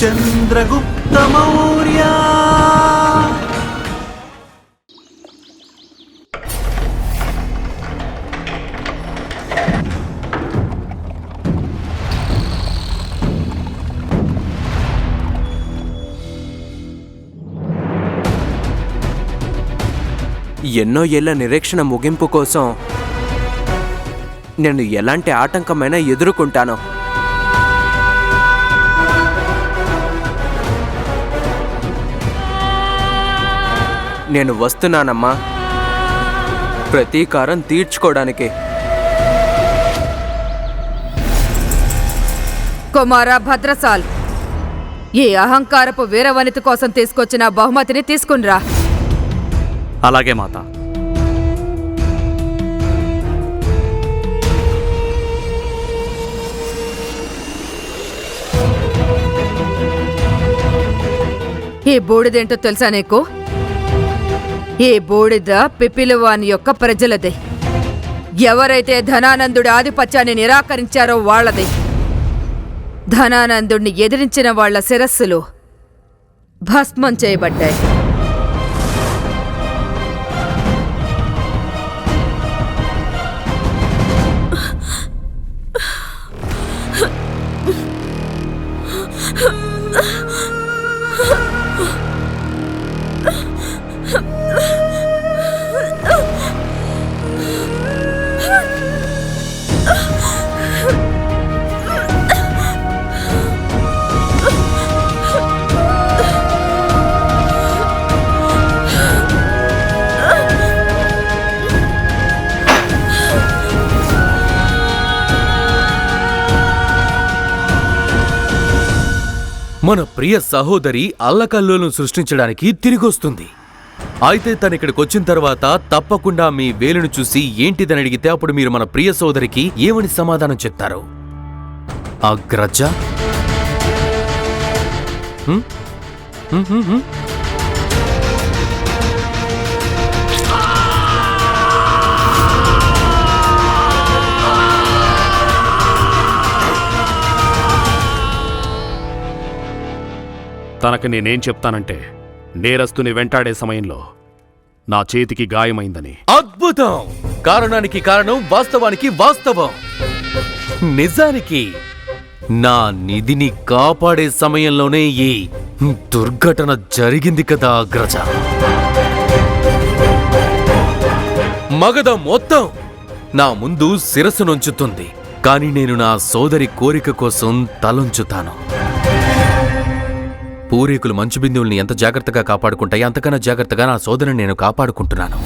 చంద్రగుప్త మౌర్య. ఎన్నో ఏళ్ళ నిరీక్షణ ముగింపు కోసం నేను ఎలాంటి ఆటంకమైనా ఎదుర్కొంటాను. నేను వస్తున్నానమ్మా. ప్రతీకారం తీర్చుకోవడానికి. కుమార భద్రసాల్ ఈ అహంకారపు వీరవనిత కోసం తీసుకొచ్చిన బహుమతిని తీసుకునిరా. అలాగే మాత. ఈ బూడిదేంటో తెలుసా నీకు? ఈ బూడిద పిపిలవాని యొక్క ప్రజలదే? ఎవరైతే ధనానందుడి ఆధిపత్యాన్ని నిరాకరించారో వాళ్ళదే ధనానందుణ్ణి ఎదిరించిన వాళ్ళ శిరస్సులు భస్మం చేయబడ్డాయి. మన ప్రియ సహోదరి అల్లకల్లోలను సృష్టించడానికి తిరిగొస్తుంది. అయితే తను ఇక్కడికి వచ్చిన తర్వాత తప్పకుండా మీ వేలును చూసి ఏంటిదని అడిగితే అప్పుడు మీరు మన ప్రియ సోదరికి ఏమని సమాధానం చెప్తారు? అగ్రజ తనకు నేనేం చెప్తానంటే నేరస్తుని వెంటాడే సమయంలో నా చేతికి గాయమైందని. అద్భుతం! కారణానికి కారణం వాస్తవానికి వాస్తవం. నిజానికి నా నిధిని కాపాడే సమయంలోనే ఈ దుర్ఘటన జరిగింది కదా అగ్రజ. మగధ మొత్తం నా ముందు శిరస్సు నుంచుతుంది. కానీ నేను నా సోదరి కోరిక కోసం తలొంచుతాను. పూర్వీకులు మంచు బిందువుల్ని ఎంత జాగ్రత్తగా కాపాడుకుంటాయి అంతకన్నా జాగ్రత్తగా నా సోదరుని నేను కాపాడుకుంటున్నాను.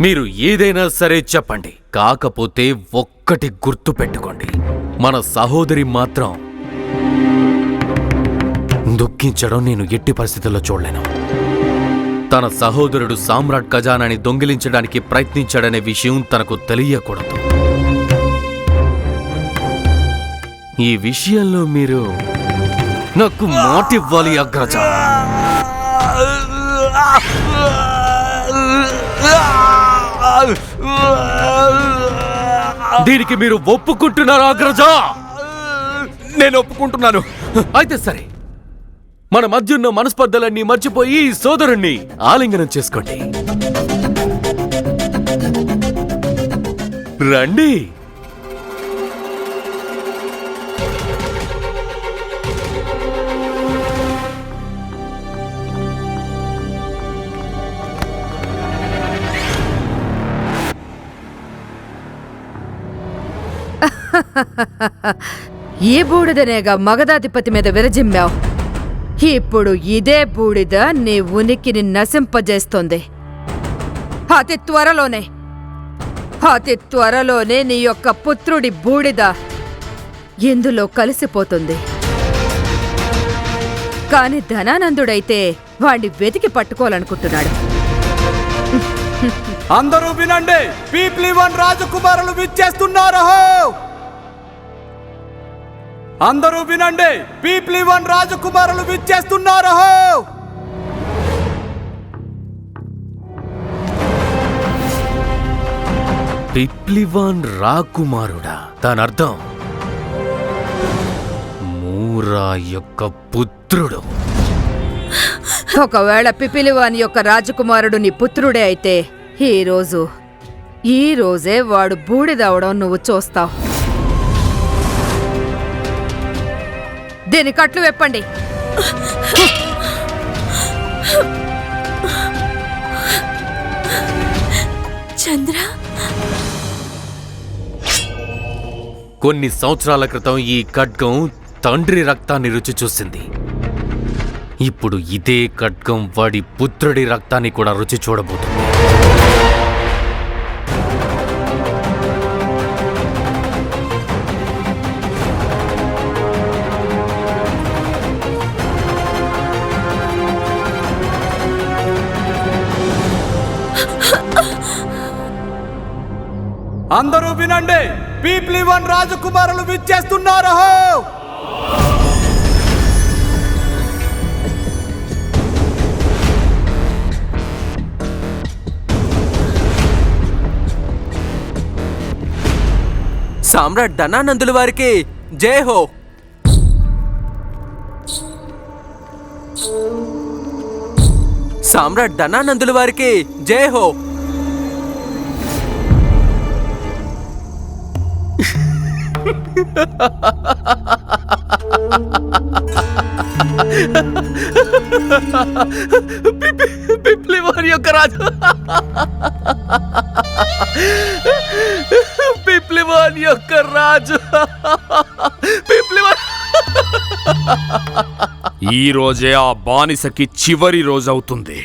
మీరు ఏదైనా సరే చెప్పండి కాకపోతే ఒక్కటి గుర్తు పెట్టుకోండి మన సహోదరి మాత్రం దుఃఖించడం నేను ఎట్టి పరిస్థితుల్లో చూడలేను తన సహోదరుడు సామ్రాట్ ఖజానాని దొంగిలించడానికి ప్రయత్నించాడనే విషయం తనకు తెలియకూడదు ఈ విషయంలో మీరు నాకు మాటివ్వాలి అగ్రజ దీనికి మీరు ఒప్పుకుంటున్నారా అగ్రజ? నేను ఒప్పుకుంటున్నాను. అయితే సరే. మన మధ్య ఉన్న మనస్పర్ధలన్నీ మర్చిపోయి ఈ సోదరుణ్ణి ఆలింగనం చేసుకోండి. రండి. ఈ బూడిదనేగా మగధాధిపతి మీద విరజిమ్మావు. ఇప్పుడు ఇదే బూడిద నీ ఉనికిని నశింపజేస్తోంది. అతి త్వరలోనే. అతి త్వరలోనే నీ యొక్క పుత్రుడి బూడిద ఇందులో కలిసిపోతుంది. కాని ధనానందుడైతే వాణ్ణి వెతికి పట్టుకోవాలనుకుంటున్నాడు. అందరూ వినండి పీప్లీ వన్ రాజకుమారులు విచ్చేస్తున్నారు అందరూ వినండి. పీప్లీ వన్ రాజకుమారులు విచ్చేస్తున్నారు. పిప్లివాన్ రాకుమారుడా దాని అర్థం మూరా యొక్క పుత్రుడు. ఒకవేళ పిపిలివాని యొక్క రాజకుమారుడు నీ పుత్రుడే అయితే ఈ రోజు ఈ రోజే వాడు బూడిదవడం నువ్వు చూస్తావు. దీని కట్లు వెప్పండి? చంద్ర? కొన్ని సంవత్సరాల క్రితం ఈ ఖడ్గం తండ్రి రక్తాన్ని రుచి చూసింది. ఇప్పుడు ఇదే ఖడ్గం వాడి పుత్రుడి రక్తాన్ని కూడా రుచి చూడబోతుంది. అందరూ వినండి. పీప్లీ వన్ రాజకుమారులు విచ్చేస్తున్నారు. సామ్రాట్ ధనానందుల వారికి జై హో! సామ్రాట్ ధనానందుల వారికి జై హో! పిప్లివాన్ యొక్క రాజు పిప్లివాన్ యొక్క రాజు. పిప్లివాన్ ఈ రోజే ఆ బానిసకి చివరి రోజవుతుంది.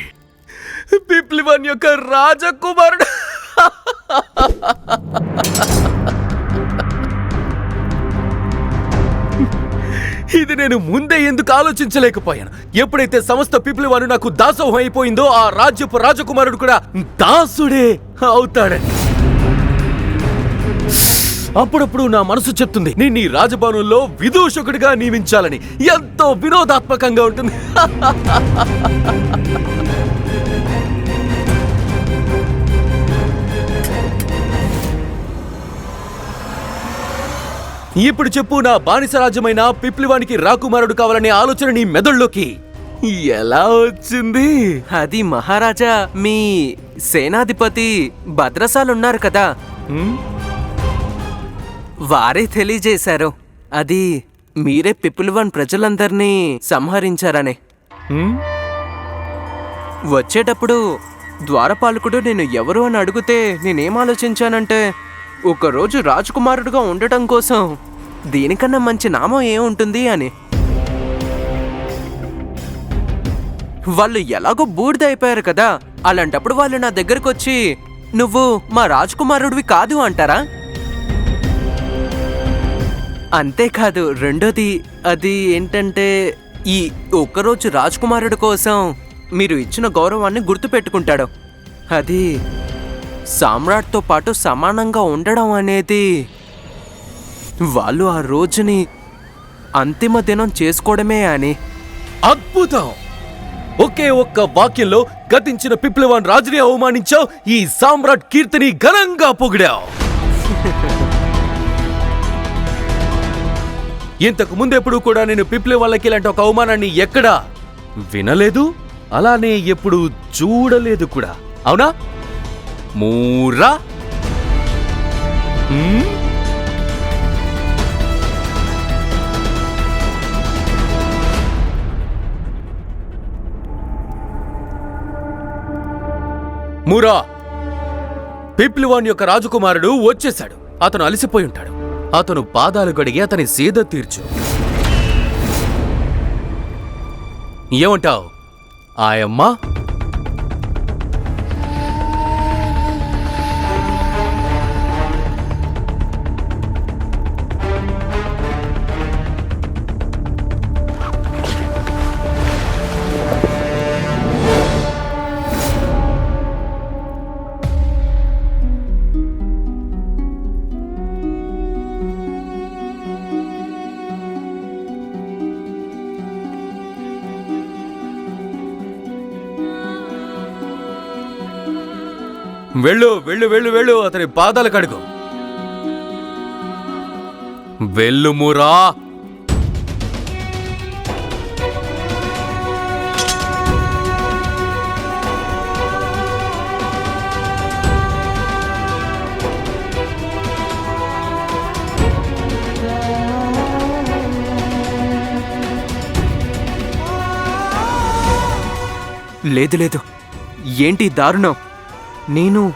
పిప్లివన్ యొక్క రాజకుమారుడు. ఇది నేను ముందే ఎందుకు ఆలోచించలేకపోయాను? ఎప్పుడైతే సమస్త పీపుల్ వారు నాకు దాసోహం అయిపోయిందో ఆ రాజ్యపు రాజకుమారుడు కూడా దాసుడే అవుతాడని అప్పుడప్పుడు నా మనసు చెప్తుంది నేను ఈ రాజభవనంలో విదూషకుడిగా నియమించాలని. ఎంతో వినోదాత్మకంగా ఉంటుంది. ఇప్పుడు చెప్పు నా బానిస రాజ్యమైన పిప్లివానికి రాకుమారుడు కావాలనే ఆలోచన నీ మెదడులోకి. ఎలా వచ్చింది? అది మహారాజా మీ సేనాధిపతి భద్రసాలున్నారు కదా? వారే తెలియజేశారు. అది మీరే పిపుల్వన్ ప్రజలందరినీ సంహరించారని? వచ్చేటప్పుడు ద్వారపాలకుడు నేను ఎవరు అని అడిగితే నేనేం ఆలోచించానంటే ఒకరోజు రాజకుమారుడుగా ఉండటం కోసం దీనికన్నా మంచి నామం ఏముంటుంది అని. వాళ్ళు ఎలాగో బూడిద అయిపోయారు కదా అలాంటప్పుడు వాళ్ళు నా దగ్గరకు వచ్చి నువ్వు మా రాజకుమారుడివి కాదు అంటారా? అంతేకాదు రెండోది అది ఏంటంటే ఈ ఒక్కరోజు రాజకుమారుడు కోసం మీరు ఇచ్చిన గౌరవాన్ని గుర్తుపెట్టుకుంటాడు. అది సామ్రాట్తో పాటు సమానంగా ఉండడం అనేది వాళ్ళు ఆ రోజుని అంతిమ దినం చేసుకోవడమే అని. అద్భుతం! ఒకే ఒక్క వాక్యంలో గతించిన పిప్లవాన్ రాజుని అవమానించావు ఈ సామ్రాట్ కీర్తిని ఘనంగా పొగిడావు. ఇంతకు ముందెప్పుడు కూడా నేను పిప్లి వాళ్ళకి ఇలాంటి ఒక అవమానాన్ని ఎక్కడా వినలేదు? అలానే ఎప్పుడు చూడలేదు కూడా. అవునా? మూరా? మూరా. పిప్లివాన్ యొక్క రాజకుమారుడు వచ్చేశాడు. అతను అలసిపోయి ఉంటాడు. అతను పాదాలు గడిగి అతని సేద తీర్చు. ఏమంటావు? ఆయమ్మా? వెళ్ళు వెళ్ళు వెళ్ళు వెళ్ళు. అతని పాదాలు కడుగు. వెల్లుమురా లేదు లేదు. ఏంటి దారుణం? నేను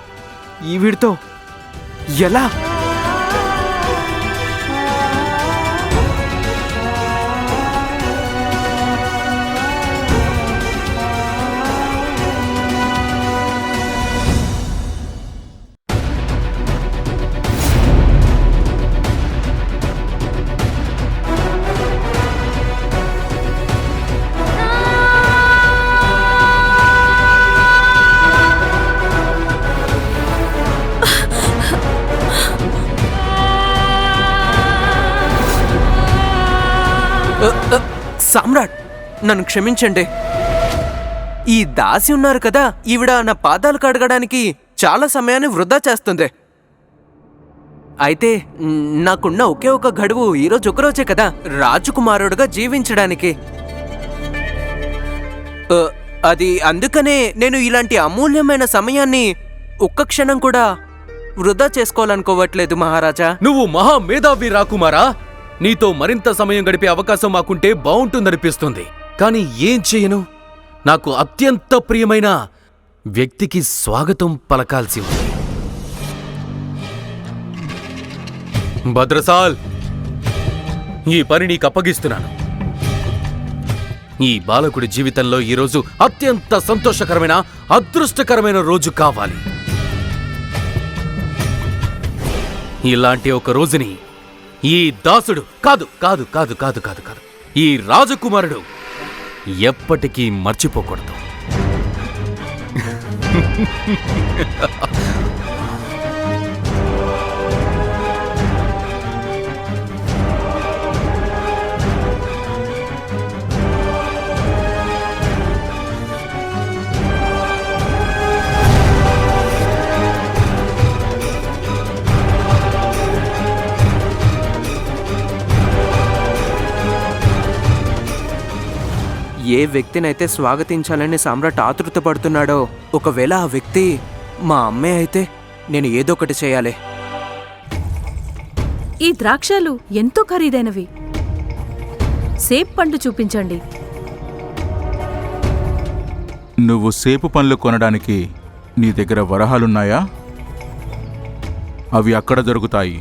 ఈవిడితో ఎలా సామ్రాట్ నన్ను క్షమించండి. ఈ దాసి ఉన్నారు కదా ఈవిడ నా పాదాలు కడగడానికి చాలా సమయాన్ని వృధా చేస్తుంది. అయితే నాకున్న ఒకే ఒక గడువు ఈరోజు ఒకరోజే కదా రాజకుమారుడుగా జీవించడానికి. అది అందుకనే నేను ఇలాంటి అమూల్యమైన సమయాన్ని ఒక్క క్షణం కూడా వృధా చేసుకోవాలనుకోవట్లేదు మహారాజా. నువ్వు మహా మేధావి రాకుమారా? నీతో మరింత సమయం గడిపే అవకాశం మాకుంటే బాగుంటుందనిపిస్తుంది కానీ ఏం చేయను? నాకు అత్యంత ప్రియమైన వ్యక్తికి స్వాగతం పలకాల్సి ఉంది. భద్రసాల్! ఈ పని నీకు అప్పగిస్తున్నాను. ఈ బాలకుడి జీవితంలో ఈరోజు అత్యంత సంతోషకరమైన అదృష్టకరమైన రోజు కావాలి. ఇలాంటి ఒక రోజుని ఈ దాసుడు కాదు కాదు కాదు కాదు కాదు కాదు. ఈ రాజకుమారుడు ఎప్పటికీ మర్చిపోకూడదు. ఏ వ్యక్తినైతే స్వాగతించాలని సామ్రాట్ ఆతృత పడుతున్నాడో ఒకవేళ ఆ వ్యక్తి మా అమ్మే అయితే నేను ఏదో ఒకటి చేయాలి. ఈ ద్రాక్షలు ఎంతో ఖరీదైనవి. సేప్ పండు చూపించండి. నువ్వు సేపు పండ్లు కొనడానికి నీ దగ్గర వరహాలున్నాయా? అవి అక్కడ దొరుకుతాయి.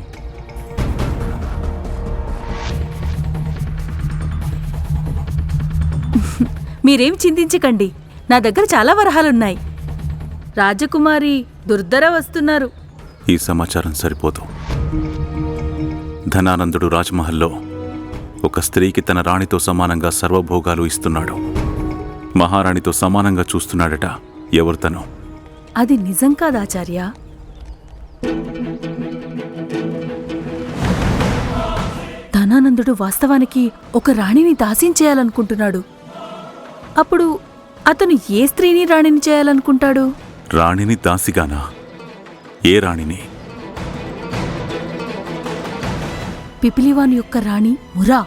మీరేం చింతించకండి. నా దగ్గర చాలా వరహాలున్నాయి. రాజకుమారి దుర్ధర వస్తున్నారు. ఈ సమాచారం సరిపోదు. ధనానందుడు రాజ్మహల్లో ఒక స్త్రీకి తన రాణితో సమానంగా సర్వభోగాలు ఇస్తున్నాడు. మహారాణితో సమానంగా చూస్తున్నాడట ఎవరు తను? అది నిజం కాదాచార్య ధనానందుడు వాస్తవానికి ఒక రాణిని దాసించేయాలనుకుంటున్నాడు. అప్పుడు అతను ఏ స్త్రీని రాణిని చేయాలనుకుంటాడు? రాణిని దాసిగానా? ఏ రాణిని? పిపిలివాన్ యొక్క రాణి మురా.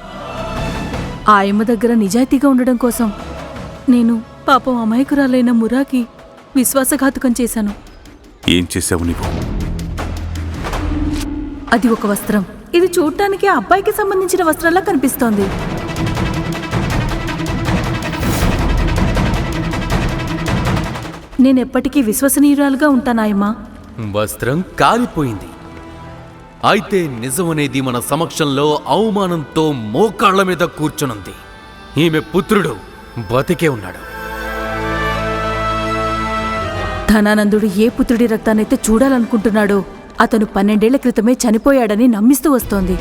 ఆయమ్మ దగ్గర నిజాయితీగా ఉండడం కోసం నేను పాపం అమాయకురాలైన మురాకి విశ్వాసఘాతుకం చేశాను. ఏం చేశావు నీవు? అది ఒక వస్త్రం. ఇది చూడటానికి ఆ అబ్బాయికి సంబంధించిన వస్త్రంలా కనిపిస్తోంది. నేనెప్పటికీ విశ్వసనీయురాలుగా ఉంటానాయమ్మా. వస్త్రం కాలిపోయింది అయితే నిజమనేది మన సమక్షంలో అవమానంతో మోకాళ్ళ మీద కూర్చునుంది. ఈమె పుత్రుడు బతికే ఉన్నాడు. ధనానందుడు ఏ పుత్రుడి రక్తాన్నైతే చూడాలనుకుంటున్నాడో అతను పన్నెండేళ్ళ క్రితమే చనిపోయాడని నమ్మిస్తూ వస్తోంది.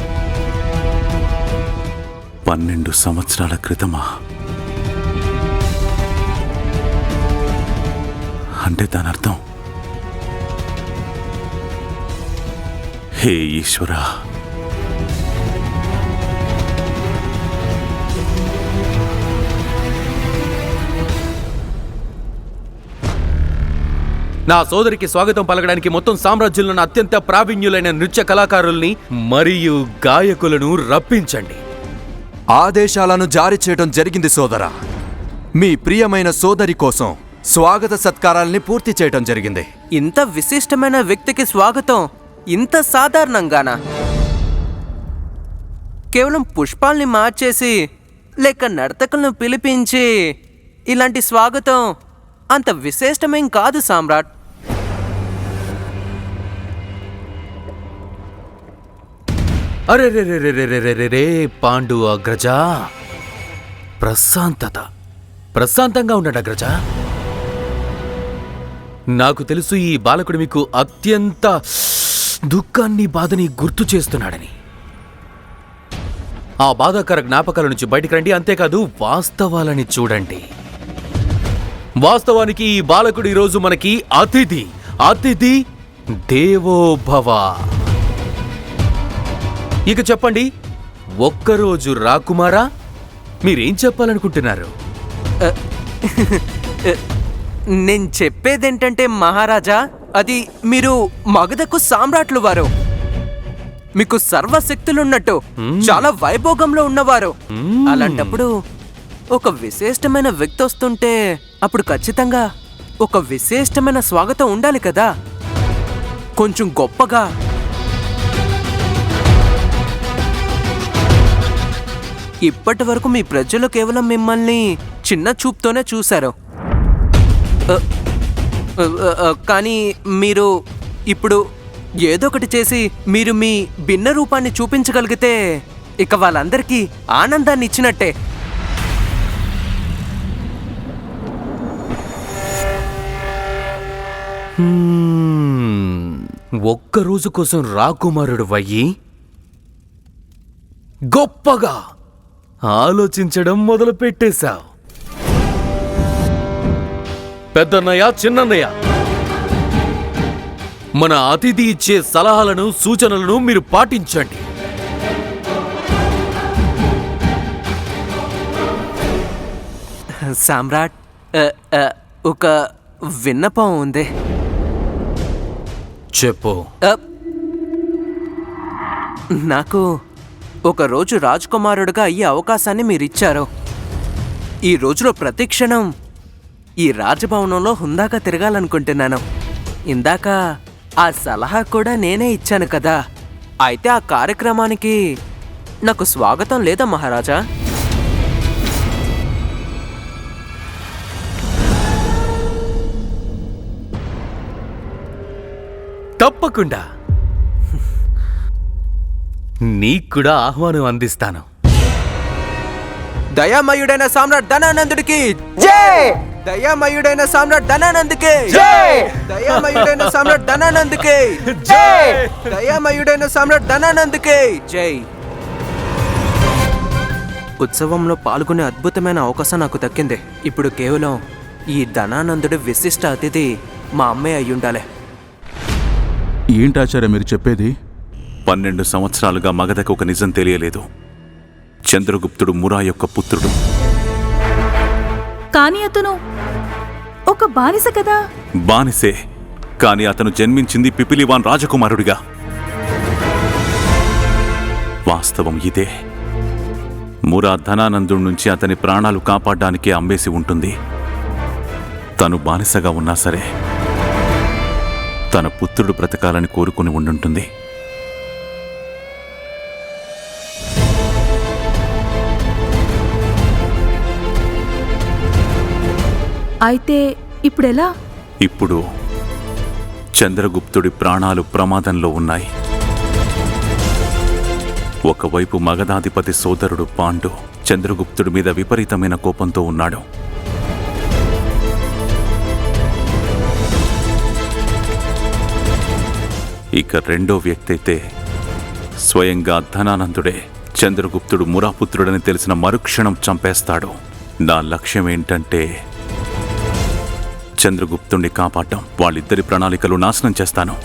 పన్నెండు సంవత్సరాల క్రితమా? అంటే దాని అర్థం? హే ఈశ్వరా. నా సోదరికి స్వాగతం పలకడానికి మొత్తం సామ్రాజ్యంలోని అత్యంత ప్రావీణ్యులైన నృత్య కళాకారుల్ని మరియు గాయకులను రప్పించండి. ఆదేశాలను జారీ చేయడం జరిగింది సోదరా. మీ ప్రియమైన సోదరి కోసం స్వాగత సత్కారాల్ని పూర్తి చేయడం జరిగింది. ఇంత విశిష్టమైన వ్యక్తికి స్వాగతం ఇంత సాధారణంగానా? కేవలం పుష్పాల్ని మార్చేసి లేక నర్తకులను పిలిపించి ఇలాంటి స్వాగతం అంత విశిష్టమేం కాదు సామ్రాట్. అరే రే రే రే రే రే రే రే రే పాండు అగ్రజ. ప్రశాంతత. ప్రశాంతంగా ఉండండి అగ్రజ. నాకు తెలుసు ఈ బాలకుడు మీకు అత్యంత దుఃఖాన్ని బాధని గుర్తు చేస్తున్నాడని. ఆ బాధాకర జ్ఞాపకాల నుంచి బయటికి రండి. అంతేకాదు వాస్తవాలని చూడండి. వాస్తవానికి ఈ బాలకుడు ఈరోజు మనకి అతిథి అతిథి దేవోభవ. ఇక చెప్పండి ఒక్కరోజు రాకుమారా? మీరేం చెప్పాలనుకుంటున్నారు? నేను చెప్పేదేంటంటే మహారాజా అది మీరు మగధకు సామ్రాట్లు వారు మీకు సర్వశక్తులున్నట్టు చాలా వైభోగంలో ఉన్నవారు. అలాంటప్పుడు ఒక విశిష్టమైన వ్యక్తి వస్తుంటే అప్పుడు ఖచ్చితంగా ఒక విశిష్టమైన స్వాగతం ఉండాలి కదా. కొంచెం గొప్పగా. ఇప్పటి వరకు మీ ప్రజలు కేవలం మిమ్మల్ని చిన్న చూపుతోనే చూశారు. కానీ మీరు ఇప్పుడు ఏదో ఒకటి చేసి మీరు మీ భిన్న రూపాన్ని చూపించగలిగితే ఇక వాళ్ళందరికీ ఆనందాన్ని ఇచ్చినట్టే. ఒక్క రోజు కోసం రాకుమారుడు వయ్యి గొప్పగా ఆలోచించడం మొదలు పెట్టేశావు పెద్దన్నయ్య చిన్నన్నయ్య. మన అతిథి ఇచ్చే సలహాలను సూచనలను మీరు పాటించండి. సామ్రాట్ ఒక విన్నపం ఉంది. చెప్పు. నాకు ఒక రోజు రాజకుమారుడిగా అయ్యే అవకాశాన్ని మీరు ఇచ్చారు ఈ రోజులో ప్రతి క్షణం ఈ రాజభవనంలో హుందాగా తిరగాలనుకుంటున్నాను. ఇందాక ఆ సలహా కూడా నేనే ఇచ్చాను కదా. అయితే ఆ కార్యక్రమానికి నాకు స్వాగతం లేదా మహారాజా? తప్పకుండా. నీకు కూడా ఆహ్వానం అందిస్తాను. దయామయుడైన సామ్రాట్ ధనానందుడికి జై! దయామయుడైన సామ్రాట్ ధనానందుకి జై! దయామయుడైన సామ్రాట్ ధనానందుకి జై! దయామయుడైన సామ్రాట్ ధనానందుకి జై! ఉత్సవంలో పాల్గొనే అద్భుతమైన అవకాశం నాకు దక్కింది. ఇప్పుడు కేవలం ఈ ధనానందుడి విశిష్ట అతిథి మా అమ్మే అయ్యుండాలి. ఏంటాచార్య మీరు చెప్పేది? పన్నెండు సంవత్సరాలుగా మగధకు ఒక నిజం తెలియలేదు. చంద్రగుప్తుడు మురా యొక్క పుత్రుడు. కానీ అతను ఒక బానిస కదా? బానిసే. కాని అతను జన్మించింది పిపిలివాన్ రాజకుమారుడిగా. వాస్తవం ఇదే. మురా ధనానందుడి నుంచి అతని ప్రాణాలు కాపాడడానికి అమ్మేసి ఉంటుంది. తను బానిసగా ఉన్నా సరే తన పుత్రుడు బ్రతకాలని కోరుకుని ఉండుంటుంది. అయితే ఇప్పుడెలా? ఇప్పుడు చంద్రగుప్తుడి ప్రాణాలు ప్రమాదంలో ఉన్నాయి. ఒకవైపు మగధాధిపతి సోదరుడు పాండు చంద్రగుప్తుడి మీద విపరీతమైన కోపంతో ఉన్నాడు. ఇక రెండో వ్యక్తి అయితే స్వయంగా ధనానందుడే చంద్రగుప్తుడు మురాపుత్రుడని తెలిసిన మరుక్షణం చంపేస్తాడు. నా లక్ష్యం ఏంటంటే చంద్రగుప్తుణ్ణి కాపాడటం వాళ్ళిద్దరి ప్రణాళికలు నాశనం చేస్తాను.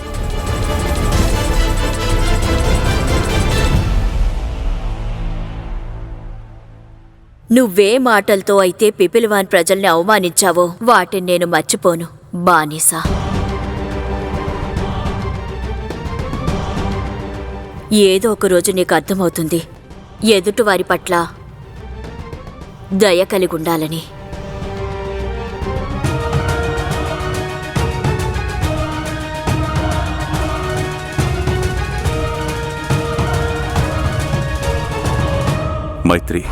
నువ్వే మాటలతో అయితే పిపిలివాన్ ప్రజల్ని అవమానించావో? వాటిని నేను మర్చిపోను. బానిసా. ఏదో ఒక రోజు నీకు అర్థమవుతుంది. ఎదుటివారి పట్ల దయ కలిగుండాలని. మైత్రి.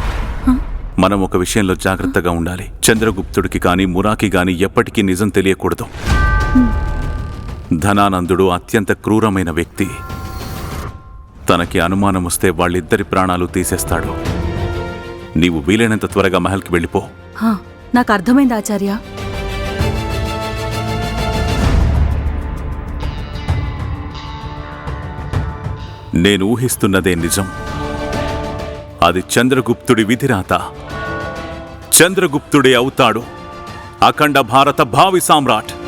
మనం ఒక విషయంలో జాగ్రత్తగా ఉండాలి. చంద్రగుప్తుడికి కానీ మురాకి గాని ఎప్పటికీ నిజం తెలియకూడదు. ధనానందుడు అత్యంత క్రూరమైన వ్యక్తి. తనకి అనుమానం వస్తే వాళ్ళిద్దరి ప్రాణాలు తీసేస్తాడు. నీవు వీలైనంత త్వరగా మహల్కి వెళ్ళిపో. హా, నాకు అర్థమైంది ఆచార్య. నేను ఊహిస్తున్నదే నిజం. అది చంద్రగుప్తుడి విధిరాత. చంద్రగుప్తుడే అవుతాడు. అఖండ భారత భావి సామ్రాట్.